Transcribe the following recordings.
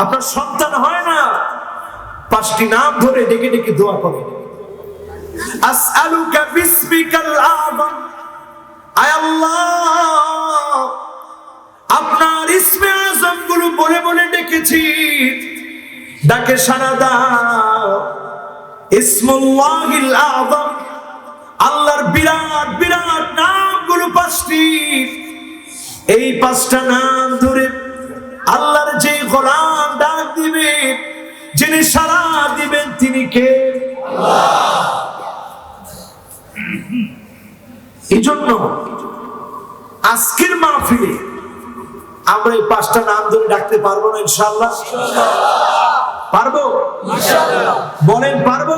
আপনার সন্তান হয় না। পাঁচটি নাম ধরে ডেকে ডেকে দোয়া করে। আসআলুকা বিসমিকাল আযম আয় আল্লাহ, আপনার ইসমে আজমগুলো বলে বলে ডেকেছি। ডাকে সারা দাও। ইসমুল্লাহিল আযম আল্লাহর বিরাট বিরাট নামগুলো পাঁচটি। এই পাঁচটা নাম ধরে আল্লাহর যে গোলাম ডাক দিবে যিনি সারা দিবেন তিনি কে? এই জন্য আজকের মাহফিলে আমরা এই পাঁচটা নাম ধরে ডাকতে পারব না ইনশাল্লাহ পারব? বলেন পারব?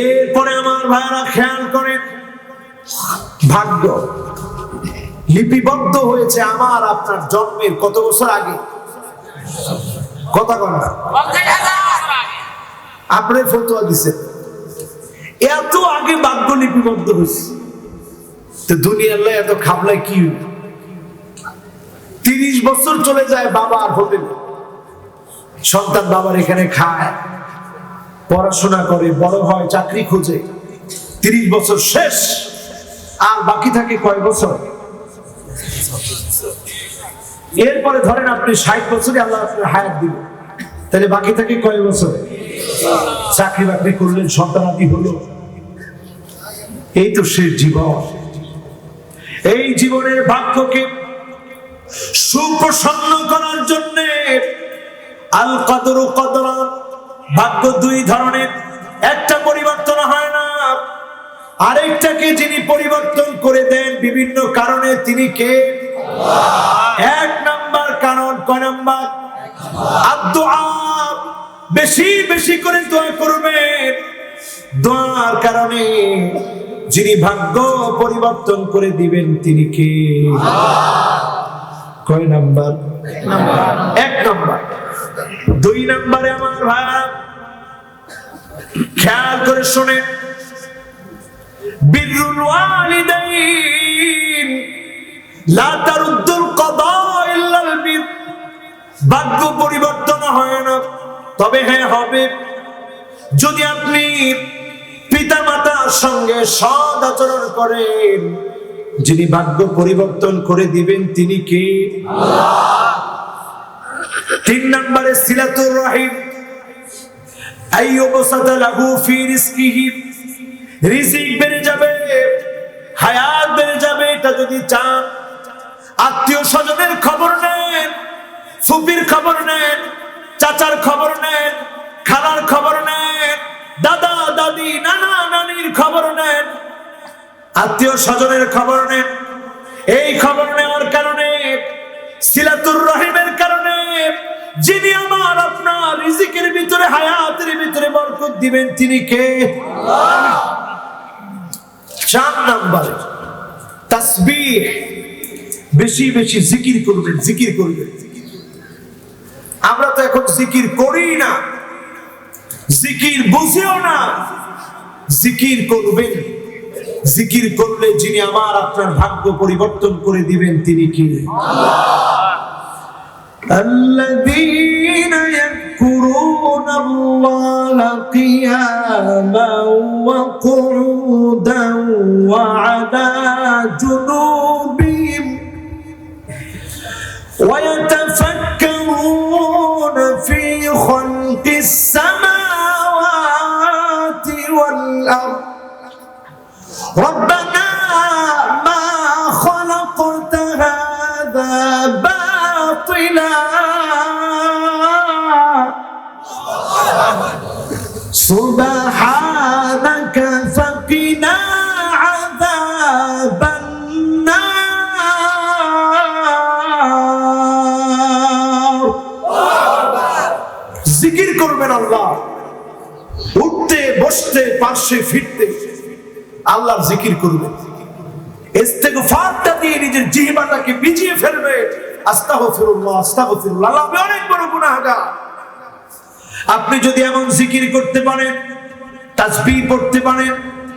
এরপরে আমার ভাইরা খেয়াল করেন ভাগ্য। লিপিবদ্ধ হয়েছে আমার, আপনার জন্মের কত বছর আগে? কথা কন না। আপনি ফতোয়া দিছেন। এত আগে ভাগ্য লিপিবদ্ধ হয়েছে। তো দুনিয়ার এত খাবলায় কি তিরিশ বছর চলে যায় বাবার হোটেলে। সন্তান বাবার এখানে খায়, পড়াশোনা করে, বড় হয়, চাকরি খোঁজে। তিরিশ বছর শেষ, আর বাকি থাকে কয় বছর? এরপরে ধরেন আপনি ষাট বছরে আল্লাহ আপনার হায়াত দিল তাহলে বাকি থাকে কয় বছর? চাকরি বাকরি করলেন সন্তানাদি হলো। এই তো শেষ জীবন। এই জীবনের ভাগ্যকে সুপ্রসন্ন করার জন্য আল কদর কদরা, ভাগ্য দুই ধরনের। একটা পরিবর্তন হয় না, আরেকটাকে যিনি পরিবর্তন করে দেন, বিভিন্ন কারণে তিনি কে? এক নাম্বার কারণ, কয় নাম্বার? বেশি বেশি করে দোয়া করবেন। দোয়ার কারণে যিনি ভাগ্য পরিবর্তন করে দিবেন, তিনি কে? কয় নাম্বার? এক নাম্বার। দুই নাম্বারে আমার ভাইরা খেয়াল করে শোনেন। বিরুল ওয়ালিদাইন লা তারুদ্দুল কদা ইল্লাল ভাগ্য পরিবর্তন হয় না, তবে হ্যাঁ হবে। যদি আপনি পিতা মাতার সঙ্গে সদ আচরণ করেন, যিনি ভাগ্য পরিবর্তন করে দিবেন, তিনি কে? তিন নম্বরে সিলাতুর রহিম। রিজিক বেড়ে যাবে, হায়াত বেড়ে যাবে, এটা যদি চান আত্মীয় স্বজনের খবর নেন, ফুপির খবর নেন, চাচার খবর নেন, খালার খবর নেন, দাদা, দাদি, নানা, নানির খবর নেন। আত্মীয় স্বজনের খবর নেন। এই খবর নেওয়ার কারণে, সিলাতুর রহিমের কারণে, যিনি আমার আপনার রিজিকের ভিতরে, হায়াতের ভিতরে বরকত দিবেন, তিনি কে? চার নাম্বার, তাসবিহ। বেশি বেশি জিকির করবেন জিকির করবেন আমরা তো এখন জিকির করি না জিকির বুঝেও না জিকির করবেন জিকির করলে যিনি আমার আপনার ভাগ্য পরিবর্তন করে দিবেন তিনি কি الذين يذكرون الله قياما وقعودا وعلى جنوبهم هذا باطلا سبحانك فقنا عذاب النار জিকির করবেন আল্লাহ উঠতে বসতে পাশে ফিরতে আল্লাহর জিকির করবে ইস্তেগফারটা দিয়ে নিজের জিহ্বাটাকে বিজিয়ে ফেলবে। আস্তাগফিরুল্লাহ আস্তাগফিরুল্লাহ। আল্লাহ অনেক বড় গুনাহগার। আপনি যদি এমন জিকির করতে পারেন তাজবি পড়তে পারেন,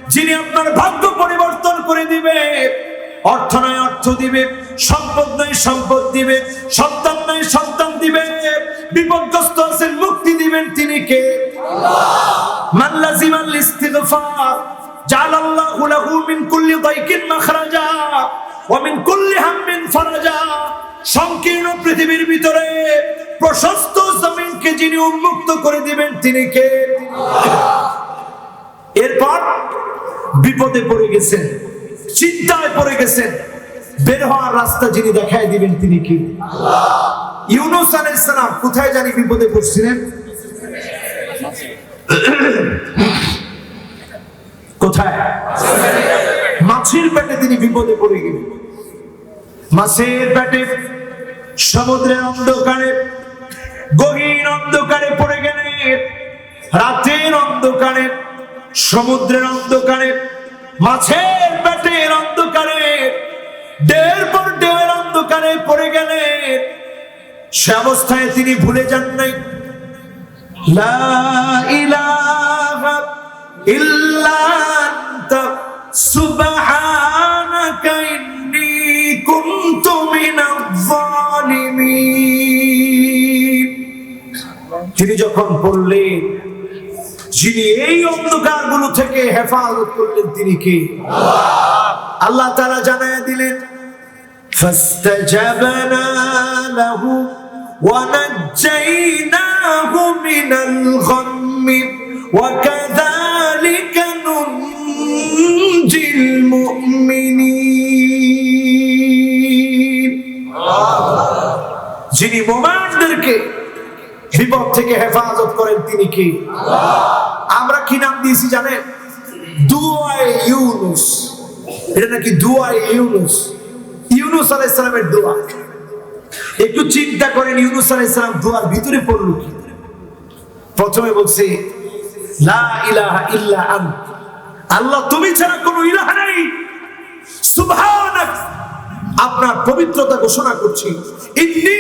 যিনি আপনার ভাগ্য পরিবর্তন করে দিবে, অর্থ নয় অর্থ দিবে, সম্পদ নয় সম্পদ দিবে, সন্তান নয় সন্তান দিবে, বিপদগ্রস্ত আছেন মুক্তি দিবেন তিনি কে? মাল্লাজিমাল ইস্তিগফার। জালাল্লাহু লাহু মিন কুল্লি দাইকিন মাখরাজা ওয়া মিন কুল্লি হাম্মিন ফারাজা। সংকীর্ণ পৃথিবীর ভিতরে প্রশস্ত জমিনকে যিনি উন্মুক্ত করে দিবেন, তিনি কে? এরপর বিপদে পড়ে গেছেন, চিন্তায় পড়ে গেছেন, বের হওয়ার রাস্তা যিনি দেখায় দিবেন, তিনি কি? ইউনুস আলাইহিস কোথায় জানি বিপদে পড়ছিলেন? কোথায়? মাছের পেটে তিনি বিপদে পড়ে গেলেন। মাছের পেটে সমুদ্রের অন্ধকারে গহীন অন্ধকারে পড়ে গেলেন। রাতের অন্ধকারে, সমুদ্রের অন্ধকারে, মাছের পেটের অন্ধকারে ডের পর ডের অন্ধকারে পড়ে গেলেন। সে অবস্থায় তিনি ভুলে যান নাই। লা ইলাহা ইল্লা সুবহানাকা ইন্নী কুনতু মিনাজ জালিমিন তিনি যখন পড়লেন যিনি এই অন্ধকারগুলো থেকে হেফাজত করলেন তিনি কে আল্লাহ তারা জানায় দিলেন فاستجبنا له ونجيناه من الغم وكذلك যিনি মোমানদেরকে বিপদ থেকে হেফাজত করেন তিনি কি? আমরা কি নাম দিয়েছি জানেন? দুয়ায় ইউনুস। এটা নাকি দুয়ায় ইউনুস? ইউনুস আলাইসালামের দোয়া। একটু চিন্তা করেন ইউনুস আলাইসালাম দোয়ার ভিতরে পড়ল কি? প্রথমে বলছে লা ইলাহা ইল্লা আন। আল্লাহ তুমি ছাড়া কোনো ইলাহা নাই। সুবহানাক। আপনার পবিত্রতা ঘোষণা করছি। ইন্নি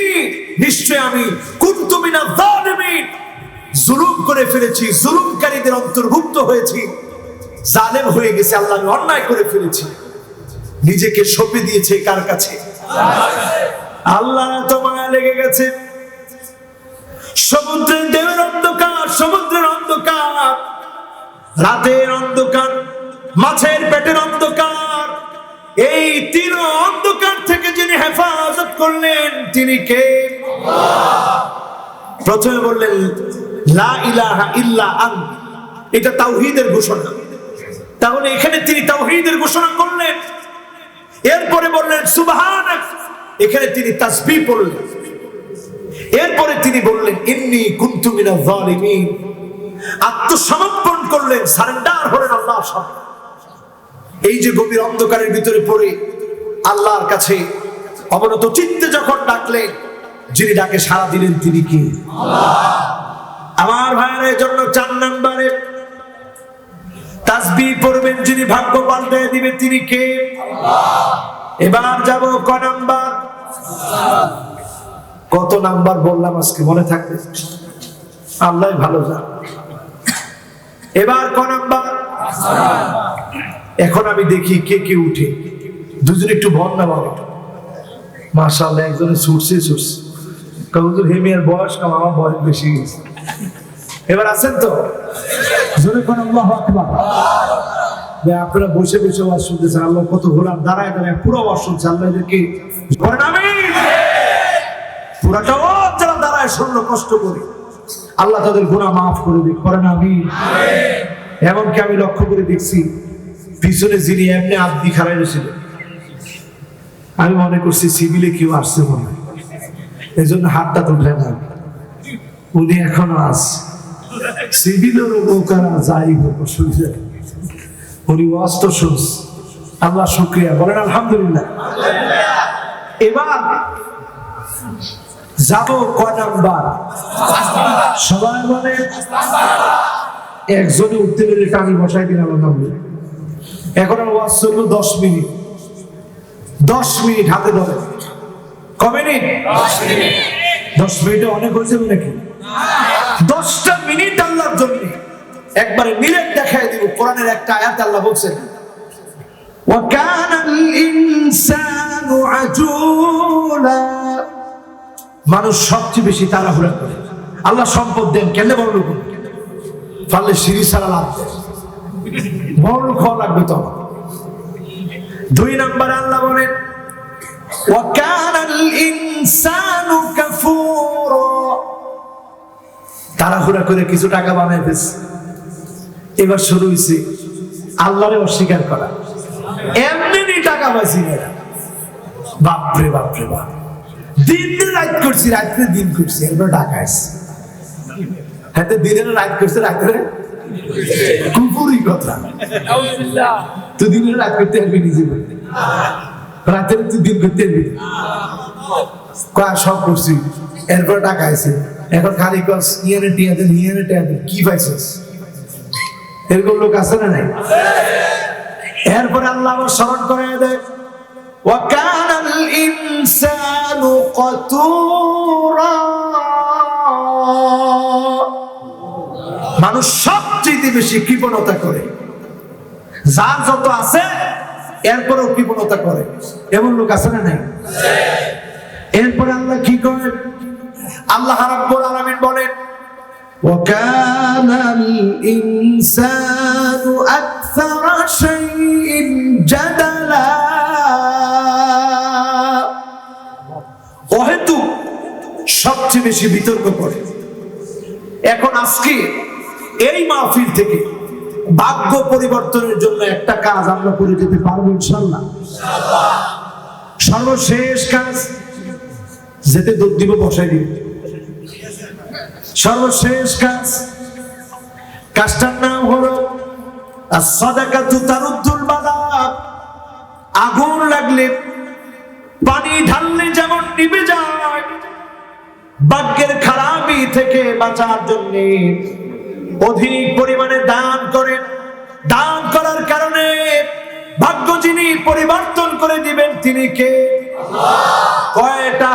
নিশ্চয় আমি কুনতু মিনাজ জালিমিন জুলুম করে ফেলেছি, জুলুমকারীদের অন্তর্ভুক্ত হয়েছি। জালেম হয়ে গেছে, আল্লাহ আমি অন্যায় করে ফেলেছি। নিজেকে সঁপে দিয়েছে কার কাছে? আল্লাহ তোমার লেগে গেছে। সমুদ্রের দেবের অন্ধকার, সমুদ্রের অন্ধকার। রাতের অন্ধকার, মাছের পেটের অন্ধকার। এই তিন অন্ধকার হেফাজত করলেন তিনি কে? প্রথমে বললেন এটা ঘোষণা। তাহলে এখানে তিনি ঘোষণা করলেন। এরপরে বললেন এখানে তিনি এরপরে তিনি বললেন, ইন্নি কুনতু মিনাজ আত্মসমর্পণ করলেন, সারেন্ডার হলেন আল্লাহ এই যে গভীর অন্ধকারের ভিতরে পড়ে, আল্লাহর কাছে অবনত চিত্তে যখন ডাকলেন, যিনি ডাকে সারা দিলেন তিনি কি? আমার ভাইয়ের জন্য চার নাম্বারে তাসবি পড়বেন যিনি ভাগ্য পাল্টে দিবে তিনি কে? এবার যাব ক নাম্বার? কত নাম্বার বললাম আজকে, মনে থাকবে? আল্লাহ ভালো জান। এবার ক নাম্বার? এখন আমি দেখি কে কে উঠে। দুজন একটু ভন না বাবা মার্শাল্লাহ একজনে ছুটছে ছুটছে। কাউজুর হেমিয়ার বয়স কম, আমার বয়স বেশি গেছে এবার আছেন তো? জোরে কোন, আল্লাহ আকবার। আপনারা বসে বসে আওয়াজ শুনতেছেন, আল্লাহ কত ঘোরান দাঁড়ায় দাঁড়ায় পুরো আওয়াজ শুনছে, আল্লাহ এদেরকে পুরাটা যারা দাঁড়ায় শুনলো, কষ্ট করে। আল্লাহ তাদের গুনাহ মাফ করে দিক করেন আমি এমনকি আমি লক্ষ্য করে দেখছি, পিছনে যিনি এমনি আব্দি খারাই ছিল আমি মনে করছি সিভিলে কেউ আসছে মনে এই জন্য হাতটা তুলে না উনি এখনও আছে সিভিলেরও নৌকারা যাই হোক, অসুবিধা উনি অস্ত শুনস আল্লাহ শুক্রিয়া। বলেন, আলহামদুলিল্লাহ। এবার যাব কয় নাম্বার? সবাই বলে, একজনে উঠতে পেরে টানি বসাই আলহামদুলিল্লাহ। এখন আর ওয়াজ চলল দশ মিনিট। দশ মিনিট হাতে ধরে ক মিনিট দশ মিনিটে অনেক হয়েছে নাকি দশটা মিনিট আল্লাহর জন্য একবারে মিলেট দেখায় দিব কোরআনের একটা আয়াত আল্লাহ বলছেন وكان الإنسان عجولا মানুষ সবচেয়ে বেশি তাড়াহুড়া করে আল্লাহ সম্পদ দেন কেন বড় লোক হন? পারলে সিঁড়ি ছাড়া লাভ দেন বড় লোক হওয়া লাগবে তো দুই নাম্বার আল্লাহ বলেন তাড়াহুড়া করে কিছু টাকা বানাই ফেলছে। এবার শুরু হয়েছে আল্লাহরে অস্বীকার করা। এমনি টাকা পাইছি বাপরে বাপরে, বাপ। দিন দিন রাত করছি, রাত্রে দিন করছি, এরপর টাকা আসছে। হ্যাঁ দিনের রাত করছে, রাত্রে? কুপুরি কথা। তুই দিনের রাত করতে পারবি নিজে বলতে রাতের তুই দিন করতে পারবি কয়া সব করছি এরপর টাকা আছে এখন খালি কস ইয়েনে টিয়া দেন ইয়েনে টিয়া দেন কি পাইছিস এরকম লোক আছে না নাই এরপরে আল্লাহ আবার স্মরণ করে দেয় وكان الإنسان قتورا মানুষ সবচেয়ে বেশি কৃপণতা করে যার যত আছে এরপরেও কৃপণতা করে এমন লোক আছে না নাই এরপরে আল্লাহ কি করে আল্লাহ রাব্বুল আলামিন বলেন وكان الإنسان أكثر شيء جدلا অহেতু সবচেয়ে বেশি বিতর্ক করে এখন আজকে এই মাহফিল থেকে ভাগ্য পরিবর্তনের জন্য একটা কাজ আমরা করে যেতে পারব ইনশাল্লাহ সর্বশেষ কাজ, যেতে দুধ দিব, বসাই দিব। সর্বশেষ কাজ, কাজটার নাম হলো আগুন লাগলে পানি ঢাললে যেমন নিভে যায়, ভাগ্যের খারাপি থেকে বাঁচার জন্য অধিক পরিমাণে দান করেন। দান করার কারণে ভাগ্য যিনি পরিবর্তন করে দিবেন তিনি কে? কয়টা